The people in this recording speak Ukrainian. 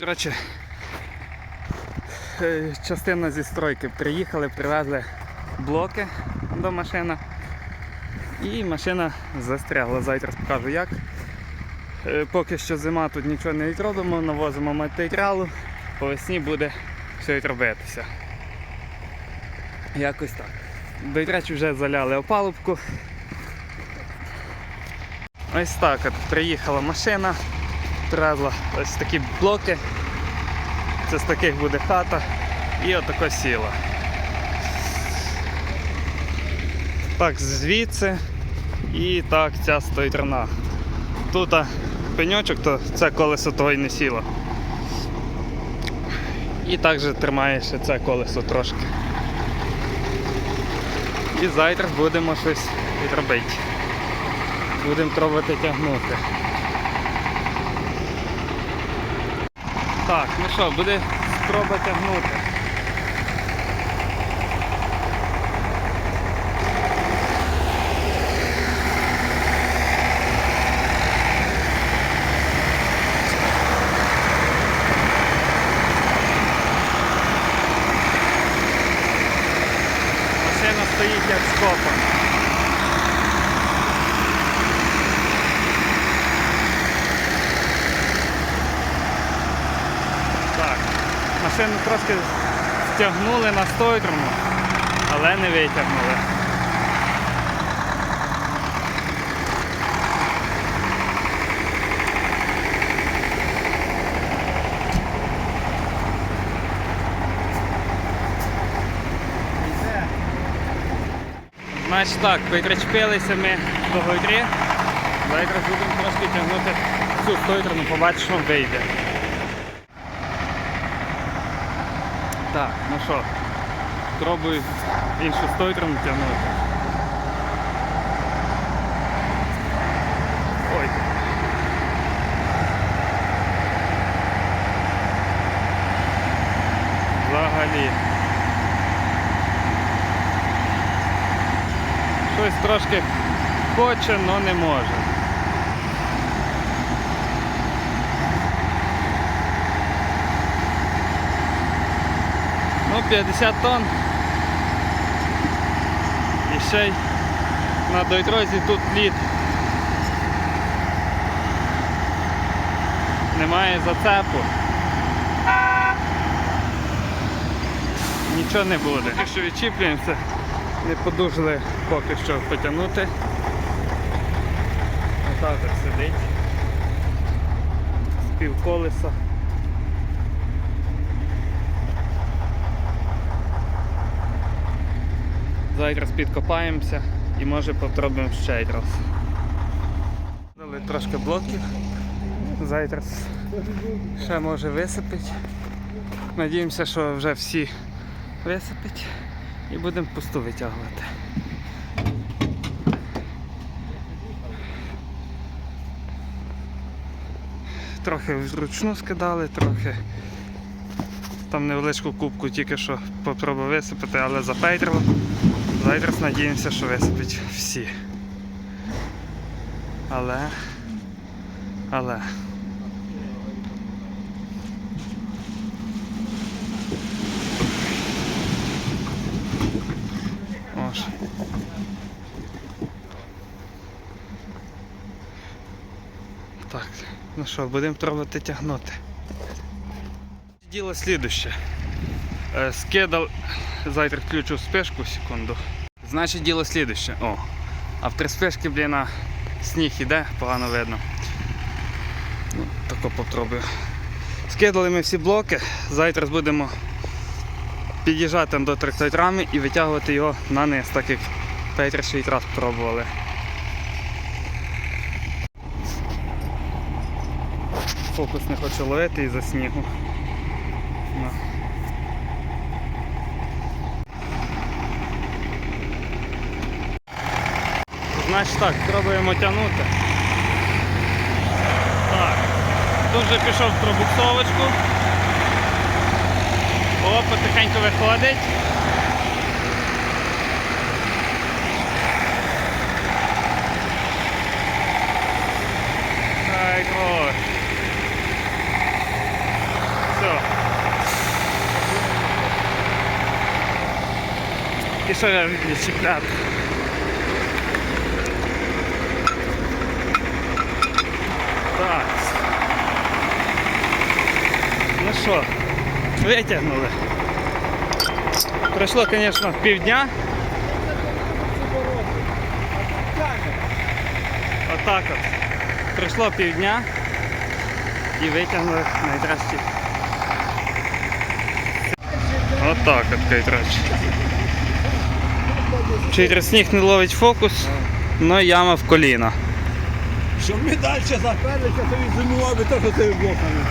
Коротше, е, частина зі стройки приїхали, привезли блоки до машини. І машина застрягла. Завтра покажу як. Е, Поки що зима тут нічого не відробимо, навозимо матеріалу, по весні буде все відробитися. Якось так. До речі, вже заляли опалубку. Ось так от приїхала машина, привезла ось такі блоки. Це з таких буде хата і отако сіла. Так, звідси і так ця сторона. Тут пеньочок, то це колесо того і не сіло. І також тримає ще це колесо трошки. І завтра будемо щось відробити. Будемо пробувати тягнути. Так, ну що, буде спроба тягнути. Машина стоїть як скопана. Так, машину трошки стягнули на стойтрому, але не витягнули. Значить так, причепилися ми до горі. Зараз будемо трошки тягнути цю стойтрину, побачимо, що вийде. Так, ну що, спробую іншу стойтрину тягнути. Ой. Взагалі. Щось трошки хоче, але не може. Ну, 50 тонн. І ще й на дойтрозі тут лід. Немає зацепу. Нічого не буде. Поки що відчіплюємося, не подужали поки що потягнути. Отак от сидить. З півколеса. Зараз підкопаємося і може попробуємо ще раз. Дали трошки блоків. Зараз ще може висипить. Надіємося, що вже всі висипить і будемо пусту витягувати. Трохи вручну скидали, трохи там невеличку кубку тільки що попробував висипати, але запейтрило. Зараз надіємося, що висипить всі. Але. Але. Так, ну що, будемо пробувати тягнути. Діло слідуще. Е, Скидав, завтра включу спешку, секунду. Значить діло слідуще. О, а в три спешки, блін, сніг іде, погано видно. Ну, тако попробую. Скидали ми всі блоки, завтра будемо під'їжджати до трактойтрами і витягувати його на низ, так як перший раз пробували. Фокус не хоче ловити із-за снігу. Значить так, пробуємо тягнути. Так. Тут вже пішов в пробуксовочку. О, потихеньку виходить. Так, о. Все. І що я відчіпляти? Що, витягнули. Пройшло, звісно, півдня. Отак от. Пройшло півдня і витягнули найкращі. Отак от кайтрачі. Через сніг не ловить фокус, але яма в коліна. Щоб ми далі заперлися, то і зимували, то що ти блоками.